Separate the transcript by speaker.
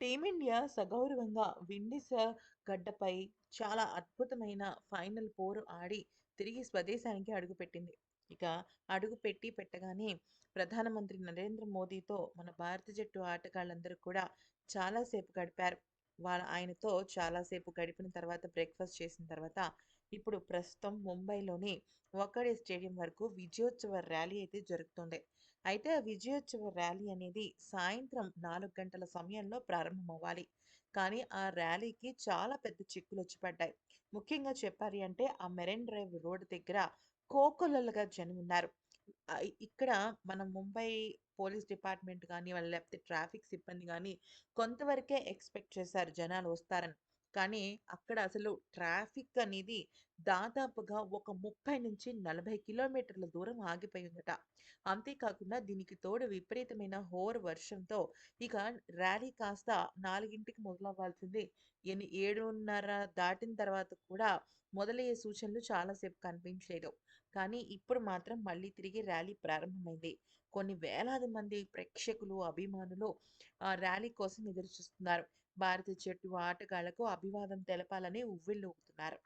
Speaker 1: Team India సగౌరవంగా Windies గడ్డపై చాలా అద్భుతమైన ఫైనల్ పోరు ఆడి తిరిగి స్వదేశానికి అడుగుపెట్టింది. ఇక అడుగు పెట్టి పెట్టగానే ప్రధానమంత్రి నరేంద్ర మోదీతో మన భారత జట్టు ఆటగాళ్ళందరూ కూడా చాలా సేపు గడిపారు. వాళ్ళ ఆయనతో చాలా సేపు గడిపిన తర్వాత బ్రేక్‌ఫాస్ట్ చేసిన తర్వాత ఇప్పుడు ప్రస్తుతం ముంబైలోని వాంఖేడే స్టేడియం వరకు విజయోత్సవ ర్యాలీ అయితే జరుగుతుంది అయితే ఆ విజయోత్సవ ర్యాలీ అనేది సాయంత్రం నాలుగు గంటల సమయంలో ప్రారంభమవ్వాలి. కానీ ఆ ర్యాలీకి చాలా పెద్ద చిక్కులు వచ్చి పడ్డాయి. ముఖ్యంగా చెప్పాలి అంటే ఆ మెరైన్ డ్రైవ్ రోడ్ దగ్గర కోకొల్లలుగా జనమున్నారు. ఆహ్, ఇక్కడ మన ముంబై పోలీస్ డిపార్ట్‌మెంట్ గాని, వాళ్ళు లేకపోతే ట్రాఫిక్ సిబ్బంది గాని కొంతవరకే ఎక్స్‌పెక్ట్ చేశారు జనాలు వస్తారని. కానీ అక్కడ అసలు ట్రాఫిక్ అనేది దాదాపుగా ఒక 30-40 కిలోమీటర్ల దూరం ఆగిపోయిందట. అంతేకాకుండా దీనికి తోడు విపరీతమైన హోర్ వర్షంతో ఇక ర్యాలీ కాస్త నాలుగింటికి మొదలవ్వాల్సింది ఎన్ని ఏడున్నర దాటిన తర్వాత కూడా మొదలయ్యే సూచనలు చాలా సేపు కనిపించలేదు. కానీ ఇప్పుడు మాత్రం మళ్ళీ తిరిగి ర్యాలీ ప్రారంభమైంది. కొన్ని వేలాది మంది ప్రేక్షకులు, అభిమానులు ఆ ర్యాలీ కోసం ఎదురుచూస్తున్నారు. భారత జట్టు ఆటగాళ్ళకు అభివాదం తెలపాలని ఉవ్విళ్ళూరుతున్నారు.